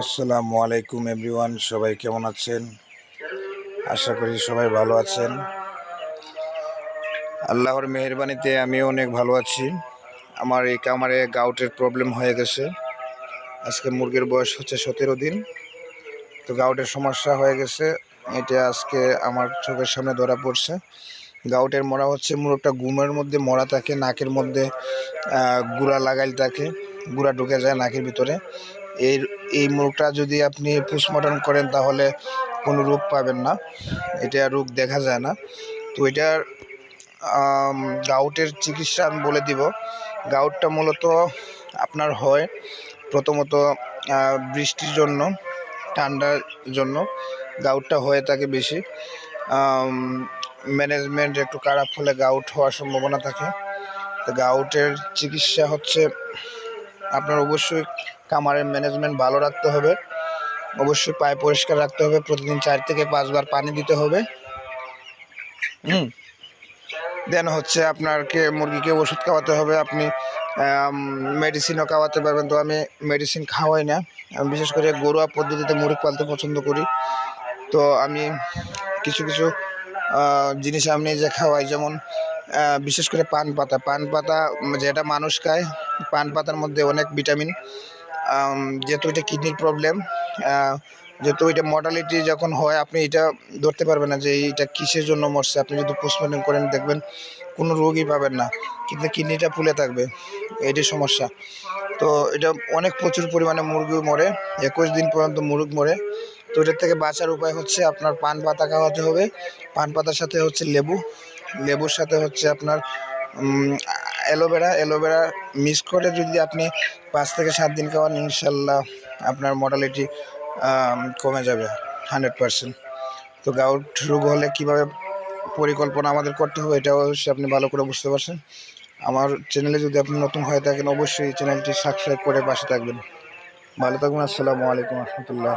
আসসালামু আলাইকুম এভরিওয়ান, সবাই কেমন আছেন? আশা করি সবাই ভালো আছেন। আল্লাহর মেহরবানিতে আমিও অনেক ভালো আছি। আমার এই কামারে গাউটের প্রবলেম হয়ে গেছে। আজকে মুরগির বয়স হচ্ছে সতেরো দিন। তো গাউটের সমস্যা হয়ে গেছে। এটা আজকে আমার চোখের সামনে ধরা পড়ছে। গাউটের মরা হচ্ছে মুরগটা গুমের মধ্যে মরা থাকে, নাকের মধ্যে গুড়া লাগাইল থাকে। গুড়া ঢুকে যায় নাকের ভিতরে। এই এই মুরগটা যদি আপনি পোস্টমর্টম করেন তাহলে কোনো রোগ পাবেন না। এটা রোগ দেখা যায় না। তো এটার গাউটের চিকিৎসা আমি বলে দিব। গাউটটা মূলত আপনার হয় প্রথমত বৃষ্টির জন্য, ঠান্ডার জন্য। গাউটটা হয়ে থাকে বেশি। ম্যানেজমেন্ট একটু খারাপ হলে গাউট হওয়ার সম্ভাবনা থাকে। তো গাউটের চিকিৎসা হচ্ছে আপনার অবশ্যই কামারের ম্যানেজমেন্ট ভালো রাখতে হবে। অবশ্যই পায়ে পরিষ্কার রাখতে হবে, প্রতিদিন চার থেকে পাঁচবার পানি দিতে হবে। হুম। দেন হচ্ছে আপনারকে মুরগিকে ওষুধ খাওয়াতে হবে, আপনি মেডিসিনও খাওয়াতে পারবেন। তো আমি মেডিসিন খাওয়াই না। আমি বিশেষ করে ঘরোয়া পদ্ধতিতে মুরগি পালতে পছন্দ করি। তো আমি কিছু কিছু জিনিস আমি যে খাওয়াই, যেমন বিশেষ করে পান পাতা। পান পাতা যেটা মানুষ খায়, পান পাতার মধ্যে অনেক ভিটামিন। যেহেতু এটা কিডনির প্রবলেম যেহেতু এটা মর্টালিটি যখন হয়, আপনি এটা ধরতে পারবেন না যে এইটা কিসের জন্য মরছে। আপনি যদি পোস্টমর্টম করেন, দেখবেন কোনো রোগই পাবেন না, কিন্তু কিডনিটা ফুলে থাকবে। এটাই সমস্যা। তো এটা অনেক প্রচুর পরিমাণে মুরগি মরে, একুশ দিন পর্যন্ত মুরগ মরে। তো এটার থেকে বাঁচার উপায় হচ্ছে আপনার পান পাতা খাওয়াতে হবে। পান পাতার সাথে হচ্ছে লেবু। লেবুর সাথে হচ্ছে আপনার অ্যালোভেরা। অ্যালোভেরা মিক্স করে যদি আপনি পাঁচ থেকে সাত দিন খাওয়ান, ইনশাল্লাহ আপনার মর্টালিটি কমে যাবে হান্ড্রেড পারসেন্ট তো গাউট রোগ হলে কীভাবে পরিকল্পনা আমাদের করতে হবে, এটাও অবশ্যই আপনি ভালো করে বুঝতে পারছেন। আমার চ্যানেলে যদি আপনি নতুন হয়ে থাকেন, অবশ্যই চ্যানেলটি সাবস্ক্রাইব করে পাশে থাকবেন। ভালো থাকবেন, আসসালামু আলাইকুম, রহমতুল্লাহ।